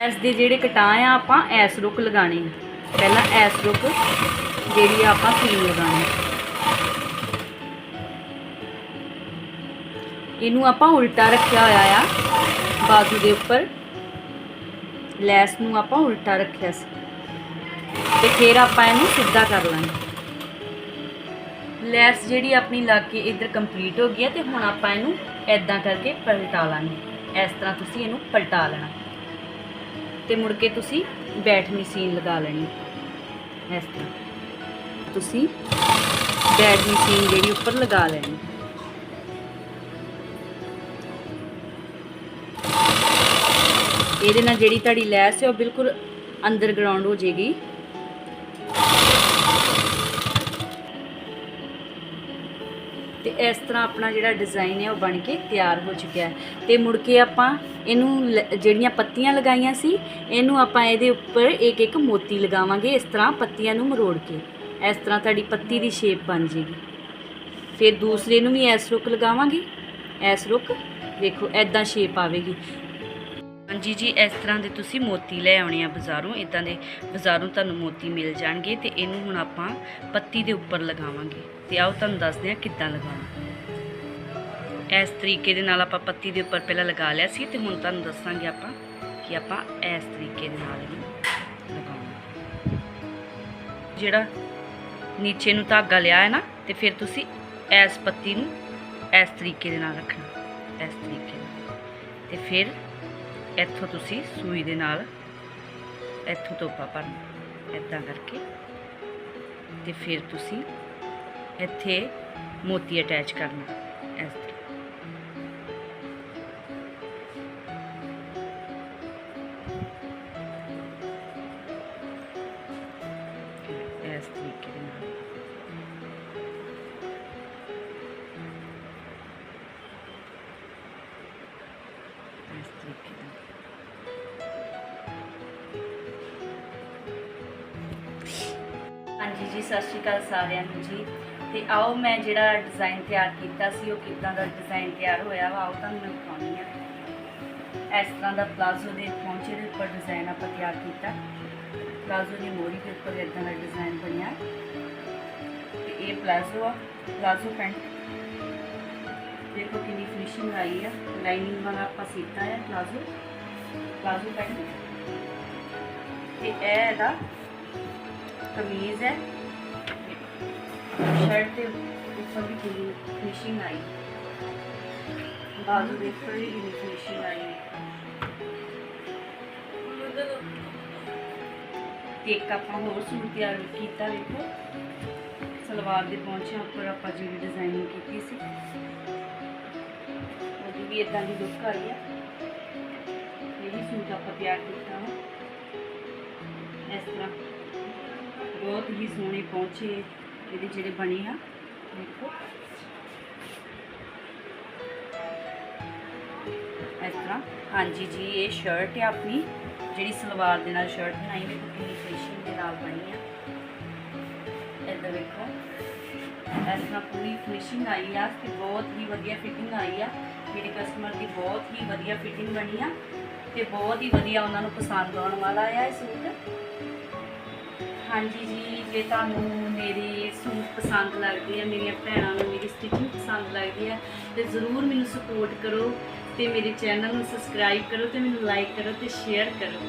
ਇਸ ਦੇ ਜਿਹੜੇ ਕਟਾਂ ਆ, ਆਪਾਂ ਐਸ ਰੁਕ ਲਗਾਣੇ ਆ। ਪਹਿਲਾਂ ਐਸ ਰੁਕ ਜਿਹੜੀ ਆ, ਆਪਾਂ ਸੀਨ ਲਗਾਣੀ ਇਹਨੂੰ ਆਪਾਂ ਉਲਟਾ ਰੱਖਿਆ ਹੋਇਆ ਆ, ਬਾਜ਼ੂ ਦੇ ਉੱਪਰ। ਲੈਸ ਨੂੰ ਆਪਾਂ ਉਲਟਾ ਰੱਖਿਆ ਸੀ। ਤੇ ਫਿਰ ਆਪਾਂ ਇਹਨੂੰ ਸਿੱਧਾ ਕਰ ਲਾਂਗੇ। ਲੈਸ ਜਿਹੜੀ ਆਪਣੀ ਲੱਗ ਕੇ ਇੱਧਰ ਕੰਪਲੀਟ ਹੋ ਗਈ ਹੈ ਤੇ ਹੁਣ ਆਪਾਂ ਇਹਨੂੰ ਐਦਾਂ ਕਰਕੇ ਪਲਟਾ ਲਾਂਗੇ। ਇਸ ਤਰ੍ਹਾਂ ਤੁਸੀਂ ਇਹਨੂੰ ਪਲਟਾ ਲੈਣਾ। ਤੇ ਮੁੜ ਕੇ ਤੁਸੀਂ ਬੈਠਵੀਂ ਸੀਨ ਲਗਾ ਲੈਣੀ। ਇਸ ਤਰ੍ਹਾਂ। ਤੁਸੀਂ ਬੈਠਵੀਂ ਸੀਨ ਜਿਹੜੀ ਉੱਪਰ ਲਗਾ ਲੈਣੀ। ਇਹਦੇ ਨਾਲ ਜਿਹੜੀ ਤੁਹਾਡੀ ਲੈਸ ਹੈ ਉਹ ਬਿਲਕੁਲ ਅੰਡਰਗਰਾਉਂਡ ਹੋ ਜਾਏਗੀ। ਤੇ ਇਸ ਤਰ੍ਹਾਂ ਆਪਣਾ ਜਿਹੜਾ ਡਿਜ਼ਾਈਨ ਹੈ ਉਹ ਬਣ ਕੇ ਤਿਆਰ ਹੋ ਚੁੱਕਿਆ ਹੈ। ਤੇ ਮੁੜ ਕੇ ਆਪਾਂ ਇਹਨੂੰ ਲ- ਜਿਹੜੀਆਂ ਪੱਤੀਆਂ ਲਗਾਈਆਂ ਸੀ, ਇਹਨੂੰ ਆਪਾਂ ਇਹਦੇ ਉੱਪਰ ਇੱਕ ਇੱਕ ਮੋਤੀ ਲਗਾਵਾਂਗੇ, ਇਸ ਤਰ੍ਹਾਂ ਪੱਤੀਆਂ ਨੂੰ ਮਰੋੜ ਕੇ। ਇਸ ਤਰ੍ਹਾਂ ਤੁਹਾਡੀ ਪੱਤੀ ਦੀ ਸ਼ੇਪ ਬਣ ਜੇਗੀ। ਫਿਰ ਦੂਸਰੇ ਨੂੰ ਵੀ ਐਸ ਰੁਕ ਲਗਾਵਾਂਗੇ। ਐਸ ਰੁਕ ਦੇਖੋ ਐਦਾਂ ਸ਼ੇਪ ਆਵੇਗੀ। ਹਾਂਜੀ ਜੀ, ਇਸ ਤਰ੍ਹਾਂ ਦੇ ਤੁਸੀਂ ਮੋਤੀ ਲੈ ਆਉਣੇ ਆ ਬਾਜ਼ਾਰੋਂ। ਇਦਾਂ ਦੇ ਬਾਜ਼ਾਰੋਂ ਤੁਹਾਨੂੰ ਮੋਤੀ ਮਿਲ ਜਾਣਗੇ ਤੇ ਇਹਨੂੰ ਹੁਣ ਆਪਾਂ ਪੱਤੀ ਦੇ ਉੱਪਰ ਲਗਾਵਾਂਗੇ। ਤੇ ਆਓ ਤੁਹਾਨੂੰ ਦੱਸਦੇ ਆ ਕਿੱਦਾਂ ਲਗਾਉਣਾ। ਇਸ ਤਰੀਕੇ ਦੇ ਨਾਲ ਆਪਾਂ ਪੱਤੀ ਦੇ ਉੱਪਰ ਪਹਿਲਾਂ ਲਗਾ ਲਿਆ ਸੀ ਤੇ ਹੁਣ ਤੁਹਾਨੂੰ ਦੱਸਾਂਗੇ ਆਪਾਂ ਕਿ ਆਪਾਂ ਇਸ ਤਰੀਕੇ ਦੇ ਨਾਲ ਇਹਨੂੰ ਲਗਾਉਣਾ। ਜਿਹੜਾ ਨੀਚੇ ਨੂੰ ਧਾਗਾ ਲਿਆ ਹੈ ਨਾ, ਤੇ ਫਿਰ ਤੁਸੀਂ ਇਸ ਪੱਤੀ ਨੂੰ ਇਸ ਤਰੀਕੇ ਦੇ ਨਾਲ ਰੱਖਣਾ। ਇਸ ਤਰੀਕੇ ਨਾਲ। ਤੇ ਫਿਰ ਇੱਥੋਂ ਤੁਸੀਂ ਸੂਈ ਦੇ ਨਾਲ ਇੱਥੋਂ ਤੋਪਾ ਭਰਨਾ ਇਦਾਂ ਕਰਕੇ। ਤੇ ਫਿਰ ਤੁਸੀਂ ਇੱਥੇ ਮੋਤੀ ਅਟੈਚ ਕਰਨਾ ਇਸ ਤਰ੍ਹਾਂ। ਇਸ ਤਰੀਕੇ ਦੇ ਨਾਲ। ਹਾਂਜੀ ਜੀ, ਸਤਿ ਸ਼੍ਰੀ ਅਕਾਲ ਸਾਰਿਆਂ ਨੂੰ ਜੀ। ਤੇ ਆਓ ਮੈਂ ਜਿਹੜਾ ਡਿਜ਼ਾਈਨ ਤਿਆਰ ਕੀਤਾ ਸੀ, ਉਹ ਕਿੱਦਾਂ ਦਾ ਡਿਜ਼ਾਈਨ ਤਿਆਰ ਹੋਇਆ ਵਾ ਆਓ ਤੁਹਾਨੂੰ ਮੈਂ ਦਿਖਾਉਂਦੀ ਹਾਂ। ਇਸ ਤਰ੍ਹਾਂ ਦਾ ਪਲਾਜ਼ੋ ਦੇ ਪਹੁੰਚੇ ਦੇ ਉੱਪਰ ਡਿਜ਼ਾਈਨ ਆਪਾਂ ਤਿਆਰ ਕੀਤਾ। ਪਲਾਜ਼ੋ ਦੀ ਮੋਰੀ ਦੇ ਉੱਪਰ ਇਦਾਂ ਦਾ ਡਿਜ਼ਾਈਨ ਬਣਿਆ। ਤੇ ਇਹ ਪਲਾਜ਼ੋ ਆ ਪਲਾਜ਼ੋ ਪੈਂਟ ਦੇਖੋ ਕਿੰਨੀ ਫਿਨਿਸ਼ਿੰਗ ਆਈ ਆ। ਲਾਈਨਿੰਗ ਵਾਲਾ ਆਪਾਂ ਸੀਤਾ ਹੈ ਪਲਾਜ਼ੋ ਪਲਾਜ਼ੋ ਪੈਂਟ ਤੇ ਇਹ ਇਹਦਾ ਕਮੀਜ਼ ਹੈ। ਸ਼ਰਟ ਦੇ ਉੱਪਰ ਵੀ ਕਿੰਨੀ ਫਿਨਿਸ਼ਿੰਗ ਆਈ। ਬਾਜ਼ੂ ਦੇ ਉੱਪਰ ਵੀ ਕਿੰਨੀ ਫਿਨਿਸ਼ਿੰਗ ਆਈ ਤੇ ਇੱਕ ਆਪਾਂ ਹੋਰ ਸੂਟ ਤਿਆਰ ਕੀਤਾ ਵੇਖੋ ਸਲਵਾਰ ਦੇ ਪਹੁੰਚਿਆਂ ਉੱਪਰ ਆਪਾਂ ਜਿਹੜੀ ਡਿਜ਼ਾਈਨਿੰਗ ਕੀਤੀ ਸੀ। ਉਹਦੀ ਵੀ ਇਦਾਂ ਦੀ ਲੁੱਕ ਆਈ ਹੈ ਇਹ ਵੀ ਸੂਟ ਆਪਾਂ ਤਿਆਰ ਕੀਤਾ ਵਾ। ਇਸ ਤਰ੍ਹਾਂ। ਬਹੁਤ ਹੀ ਸੋਹਣੇ ਪਹੁੰਚੇ ਇਹਦੇ ਜਿਹੜੇ ਬਣੇ ਆ, ਦੇਖੋ। ਇਸ ਤਰ੍ਹਾਂ। ਹਾਂਜੀ ਜੀ, ਇਹ ਸ਼ਰਟ ਹੈ ਆਪਣੀ, ਜਿਹੜੀ ਸਲਵਾਰ ਦੇ ਨਾਲ ਸ਼ਰਟ ਬਣਾਈ ਹੈ ਕਿੰਨੀ ਫਿਨਿਸ਼ਿੰਗ ਦੇ ਨਾਲ ਬਣੀ ਆ। ਇੱਧਰ ਵੇਖੋ ਇਸ ਤਰ੍ਹਾਂ ਪੂਰੀ ਫਿਨਿਸ਼ਿੰਗ ਆਈ ਆ ਤੇ ਬਹੁਤ ਹੀ ਵਧੀਆ ਫਿਟਿੰਗ ਆਈ ਆ। ਮੇਰੇ ਕਸਟਮਰ ਦੀ ਬਹੁਤ ਹੀ ਵਧੀਆ ਫਿਟਿੰਗ ਬਣੀ ਆ ਤੇ ਬਹੁਤ ਹੀ ਵਧੀਆ ਉਹਨਾਂ ਨੂੰ ਪਸੰਦ ਆਉਣ ਵਾਲਾ ਆ ਇਹ ਸੂਟ। ਹਾਂਜੀ ਜੀ, ਜੇ ਤੁਹਾਨੂੰ ਮੇਰੇ ਸੂਟ ਪਸੰਦ ਲੱਗਦੇ ਆ ਮੇਰੀਆਂ ਭੈਣਾਂ ਨੂੰ ਮੇਰੀ ਸਟਿਚਿੰਗ ਪਸੰਦ ਲੱਗਦੀ ਹੈ, ਤੇ ਜ਼ਰੂਰ ਮੈਨੂੰ ਸਪੋਰਟ ਕਰੋ ਤੇ ਮੇਰੇ ਚੈਨਲ ਨੂੰ ਸਬਸਕ੍ਰਾਈਬ ਕਰੋ ਤੇ ਮੈਨੂੰ ਲਾਈਕ ਕਰੋ ਤੇ ਸ਼ੇਅਰ ਕਰੋ।